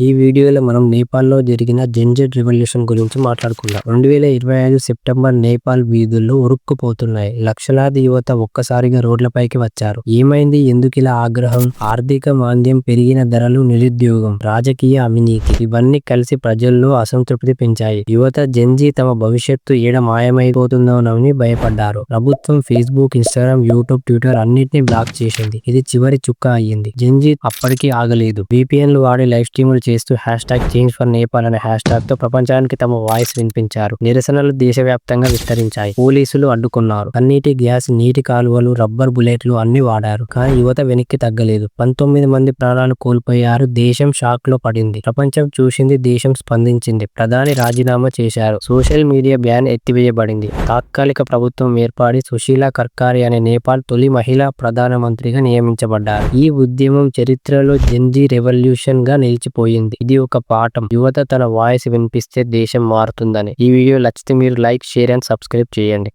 ఈ వీడియోలో మనం నేపాల్లో జరిగిన జెన్జెట్ రివల్యూషన్ గురించి మాట్లాడుకుందాం. రెండు వేల ఇరవై ఐదు సెప్టెంబర్ నేపాల్ వీధుల్లో ఉరుక్కుపోతున్నాయి. లక్షలాది యువత ఒక్కసారిగా రోడ్లపైకి వచ్చారు. ఏమైంది? ఎందుకు ఇలా ఆగ్రహం? ఆర్థిక మాంద్యం పెరిగిన ధరలు నిరుద్యోగం రాజకీయ అవినీతి ఇవన్నీ కలిసి ప్రజల్లో అసంతృప్తి పెంచాయి. యువత జెన్జీ తమ భవిష్యత్తు ఏడ మాయమైపోతుందోనని భయపడ్డారు. ప్రభుత్వం ఫేస్బుక్ ఇన్స్టాగ్రామ్ యూట్యూబ్ ట్విట్టర్ అన్నిటిని బ్లాక్ చేసింది. ఇది చివరి చుక్క అయ్యింది. జెన్జీ అప్పటికీ ఆగలేదు. VPN వాడే లైఫ్ లైవ్ స్ట్రీములు చేస్తూ hashtag change for Nepal అనే హ్యాష్ ట్యాగ్తో ప్రపంచానికి తమ వాయిస్ వినిపించారు. నిరసనలు దేశవ్యాప్తంగా విస్తరించాయి. పోలీసులు అడ్డుకున్నారు. కన్నీటి గ్యాస్ నీటి కాలువలు రబ్బర్ బుల్లెట్లు అన్ని వాడారు. కానీ యువత వెనక్కి తగ్గలేదు. పంతొమ్మిది మంది ప్రాణాలు కోల్పోయారు. దేశం షాక్లో పడింది. ప్రపంచం చూసింది దేశం స్పందించింది. ప్రధాని రాజీనామా చేశారు. సోషల్ మీడియా బ్యాన్ ఎత్తివేయబడింది. తాత్కాలిక ప్రభుత్వం ఏర్పాడి సుశీల కర్కారి అనే నేపాల్ తొలి మహిళా ప్రధానమంత్రిగా నియమించబడ్డారు. ఈ ఉద్యమం చరిత్రలో జెంజీ రెవల్యూషన్గా నిలిచిపోయింది. ఇది ఒక పాఠం. యువత తన వాయిస్ వినిపిస్తే దేశం మారుతుందని. ఈ వీడియో నచ్చితే మీరు లైక్ షేర్ అండ్ సబ్స్క్రైబ్ చేయండి.